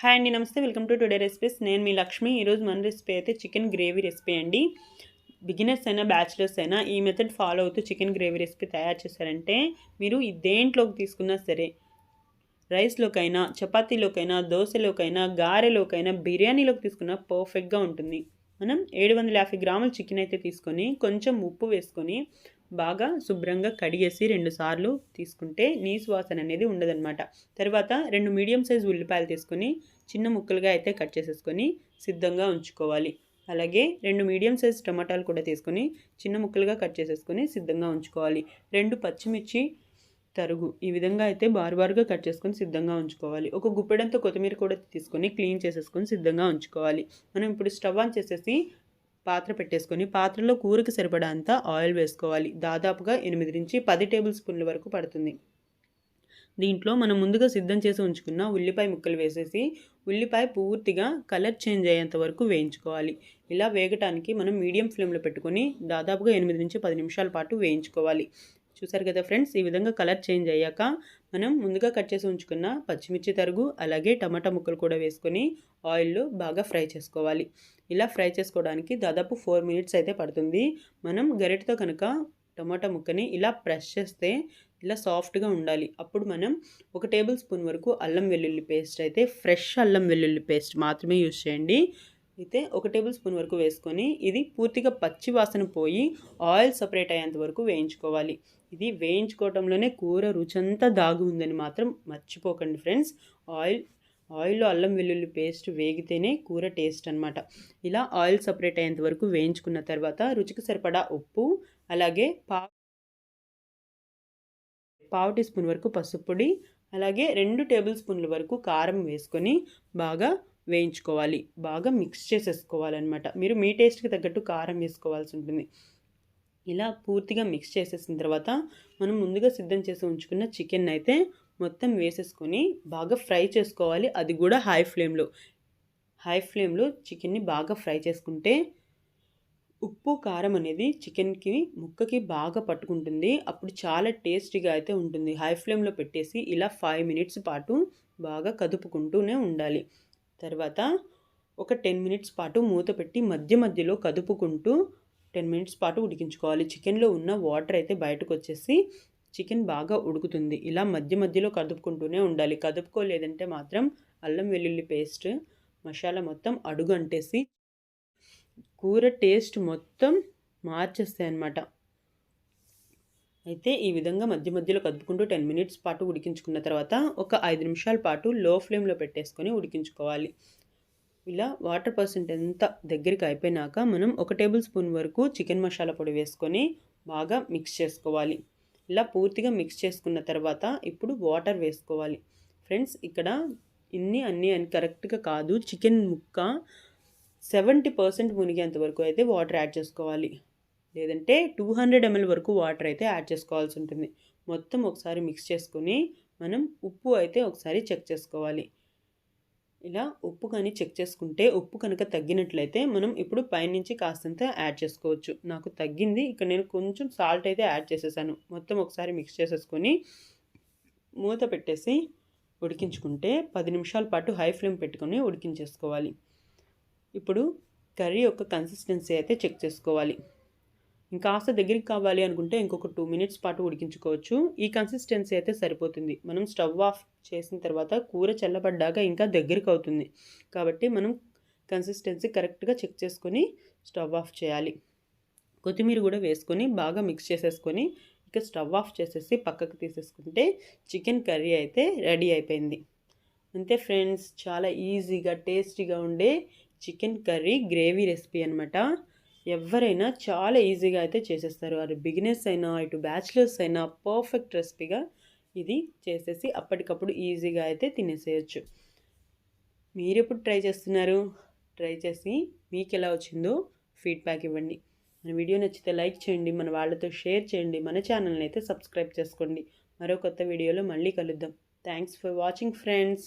Hi అండి నమస్తే. Welcome to today recipes. నేను మీ లక్ష్మి. ఈరోజు మన రెసిపీ అయితే చికెన్ గ్రేవీ రెసిపీ అండి. బిగినర్స్ అయినా బ్యాచిలర్స్ అయినా ఈ మెథడ్ ఫాలో అవుతూ చికెన్ గ్రేవీ రెసిపీ తయారు చేశారంటే మీరు దేంట్లోకి తీసుకున్నా సరే రైస్లోకైనా చపాతీలోకైనా దోశలోకైనా గారెలోకైనా బిర్యానీలోకి తీసుకున్నా పర్ఫెక్ట్గా ఉంటుంది. మనం ఏడు వందల యాభై గ్రాముల చికెన్ అయితే తీసుకొని కొంచెం ఉప్పు వేసుకొని బాగా శుభ్రంగా కడిగేసి రెండు సార్లు తీసుకుంటే నీసు వాసన అనేది ఉండదన్నమాట. తర్వాత రెండు మీడియం సైజ్ ఉల్లిపాయలు తీసుకొని చిన్న ముక్కలుగా అయితే కట్ చేసేసుకొని సిద్ధంగా ఉంచుకోవాలి. అలాగే రెండు మీడియం సైజ్ టమాటాలు కూడా తీసుకొని చిన్న ముక్కలుగా కట్ చేసేసుకొని సిద్ధంగా ఉంచుకోవాలి. రెండు పచ్చిమిర్చి తరుగు ఈ విధంగా అయితే బారుబారుగా కట్ చేసుకొని సిద్ధంగా ఉంచుకోవాలి. ఒక గుప్పెడంతో కొత్తిమీర కూడా తీసుకొని క్లీన్ చేసేసుకొని సిద్ధంగా ఉంచుకోవాలి. మనం ఇప్పుడు స్టవ్ ఆన్ చేసేసి పాత్ర పెట్టేసుకొని పాత్రలో కూరకి సరిపడా అంతా ఆయిల్ వేసుకోవాలి. దాదాపుగా ఎనిమిది నుంచి పది టేబుల్ స్పూన్ల వరకు పడుతుంది. దీంట్లో మనం ముందుగా సిద్ధం చేసి ఉంచుకున్న ఉల్లిపాయ ముక్కలు వేసేసి ఉల్లిపాయ పూర్తిగా కలర్ చేంజ్ అయ్యేంత వరకు వేయించుకోవాలి. ఇలా వేగటానికి మనం మీడియం ఫ్లేమ్లో పెట్టుకొని దాదాపుగా ఎనిమిది నుంచి పది నిమిషాల పాటు వేయించుకోవాలి. చూసారు కదా ఫ్రెండ్స్ ఈ విధంగా కలర్ చేంజ్ అయ్యాక మనం ముందుగా కట్ చేసి ఉంచుకున్న పచ్చిమిర్చి తరుగు అలాగే టమాటా ముక్కలు కూడా వేసుకొని ఆయిల్లో బాగా ఫ్రై చేసుకోవాలి. ఇలా ఫ్రై చేసుకోవడానికి దాదాపు ఫోర్ మినిట్స్ అయితే పడుతుంది. మనం గరిటతో కనుక టమాటా ముక్కని ఇలా ప్రెస్ చేస్తే ఇలా సాఫ్ట్గా ఉండాలి. అప్పుడు మనం ఒక టేబుల్ స్పూన్ వరకు అల్లం వెల్లుల్లి పేస్ట్ అయితే ఫ్రెష్ అల్లం వెల్లుల్లి పేస్ట్ మాత్రమే యూజ్ చేయండి. అయితే ఒక టేబుల్ స్పూన్ వరకు వేసుకొని ఇది పూర్తిగా పచ్చి వాసన పోయి ఆయిల్ సపరేట్ అయ్యేంత వరకు వేయించుకోవాలి. ఇది వేయించుకోవడంలోనే కూర రుచంతా దాగు ఉందని మాత్రం మర్చిపోకండి ఫ్రెండ్స్. ఆయిల్ ఆయిల్లో అల్లం వెల్లుల్లి పేస్ట్ వేగితేనే కూర టేస్ట్ అనమాట ఇలా ఆయిల్ సపరేట్ అయ్యేంత వరకు వేయించుకున్న తర్వాత రుచికి సరిపడా ఉప్పు అలాగే పా పావు టీ స్పూన్ వరకు పసుపు పొడి అలాగే రెండు టేబుల్ స్పూన్ల వరకు కారం వేసుకొని బాగా వేయించుకోవాలి. బాగా మిక్స్ చేసేసుకోవాలన్నమాట. మీరు మీ టేస్ట్కి తగ్గట్టు కారం వేసుకోవాల్సి ఉంటుంది. ఇలా పూర్తిగా మిక్స్ చేసేసిన తర్వాత మనం ముందుగా సిద్ధం చేసి ఉంచుకున్న చికెన్ అయితే మొత్తం వేసేసుకొని బాగా ఫ్రై చేసుకోవాలి. అది కూడా హై ఫ్లేమ్లో హై ఫ్లేమ్లో చికెన్ని బాగా ఫ్రై చేసుకుంటే ఉప్పు కారం అనేది చికెన్కి ముక్కకి బాగా పట్టుకుంటుంది. అప్పుడు చాలా టేస్టీగా అయితే ఉంటుంది. హై ఫ్లేమ్లో పెట్టేసి ఇలా ఫైవ్ మినిట్స్ పాటు బాగా కదుపుకుంటూనే ఉండాలి. తర్వాత ఒక టెన్ మినిట్స్ పాటు మూత పెట్టి మధ్య మధ్యలో కదుపుకుంటూ టెన్ మినిట్స్ పాటు ఉడికించుకోవాలి. చికెన్లో ఉన్న వాటర్ అయితే బయటకు వచ్చేసి చికెన్ బాగా ఉడుకుతుంది. ఇలా మధ్య మధ్యలో కదుపుకుంటూనే ఉండాలి. కదుపుకోలేదంటే మాత్రం అల్లం వెల్లుల్లి పేస్ట్ మసాలా మొత్తం అడుగు అంటేసి కూర టేస్ట్ మొత్తం మార్చేస్తాయి అన్నమాట అయితే ఈ విధంగా మధ్య మధ్యలో కదుపుకుంటూ టెన్ మినిట్స్ పాటు ఉడికించుకున్న తర్వాత ఒక ఐదు నిమిషాల పాటు లో ఫ్లేమ్లో పెట్టేసుకొని ఉడికించుకోవాలి. ఇలా వాటర్ పర్సెంట్ ఎంత దగ్గరికి అయిపోయినాక మనం ఒక టేబుల్ స్పూన్ వరకు చికెన్ మసాలా పొడి వేసుకొని బాగా మిక్స్ చేసుకోవాలి. ఇలా పూర్తిగా మిక్స్ చేసుకున్న తర్వాత ఇప్పుడు వాటర్ వేసుకోవాలి. ఫ్రెండ్స్ ఇక్కడ ఇన్ని అన్నీ అని కరెక్ట్గా కాదు. చికెన్ ముక్క సెవెంటీ పర్సెంట్ మునిగేంత వరకు అయితే వాటర్ యాడ్ చేసుకోవాలి. లేదంటే టూ హండ్రెడ్ ఎంఎల్ వరకు వాటర్ అయితే యాడ్ చేసుకోవాల్సి ఉంటుంది. మొత్తం ఒకసారి మిక్స్ చేసుకొని మనం ఉప్పు అయితే ఒకసారి చెక్ చేసుకోవాలి. ఇలా ఉప్పు కానీ చెక్ చేసుకుంటే ఉప్పు కనుక తగ్గినట్లయితే మనం ఇప్పుడు పైనుంచి కాస్తంత యాడ్ చేసుకోవచ్చు. నాకు తగ్గింది ఇక్కడ నేను కొంచెం సాల్ట్ అయితే యాడ్ చేసేసాను. మొత్తం ఒకసారి మిక్స్ చేసేసుకొని మూత పెట్టేసి ఉడికించుకుంటే పది నిమిషాల పాటు హై ఫ్లేమ్ పెట్టుకొని ఉడికించేసుకోవాలి. ఇప్పుడు కర్రీ యొక్క కన్సిస్టెన్సీ అయితే చెక్ చేసుకోవాలి. ఇంకాస్త దగ్గరికి కావాలి అనుకుంటే ఇంకొక టూ మినిట్స్ పాటు ఉడికించుకోవచ్చు. ఈ కన్సిస్టెన్సీ అయితే సరిపోతుంది. మనం స్టవ్ ఆఫ్ చేసిన తర్వాత కూర చల్లబడ్డాక ఇంకా దగ్గరికి అవుతుంది. కాబట్టి మనం కన్సిస్టెన్సీ కరెక్ట్గా చెక్ చేసుకొని స్టవ్ ఆఫ్ చేయాలి. కొత్తిమీర కూడా వేసుకొని బాగా మిక్స్ చేసేసుకొని ఇక స్టవ్ ఆఫ్ చేసేసి పక్కకు తీసేసుకుంటే చికెన్ కర్రీ అయితే రెడీ అయిపోయింది. అంతే ఫ్రెండ్స్ చాలా ఈజీగా టేస్టీగా ఉండే చికెన్ కర్రీ గ్రేవీ రెసిపీ అనమాట ఎవరైనా చాలా ఈజీగా అయితే చేసేస్తారు. అది బిగినర్స్ అయినా ఇటు బ్యాచిలర్స్ అయినా పర్ఫెక్ట్ రెసిపీగా ఇది చేసేసి అప్పటికప్పుడు ఈజీగా అయితే తినేసేయచ్చు. మీరు ఎప్పుడు ట్రై చేస్తున్నారు? ట్రై చేసి మీకు ఎలా వచ్చిందో ఫీడ్బ్యాక్ ఇవ్వండి. మన వీడియో నచ్చితే లైక్ చేయండి మన వాళ్ళతో షేర్ చేయండి మన ఛానల్ని అయితే సబ్స్క్రైబ్ చేసుకోండి. మరో కొత్త వీడియోలో మళ్ళీ కలుద్దాం. Thanks for watching friends.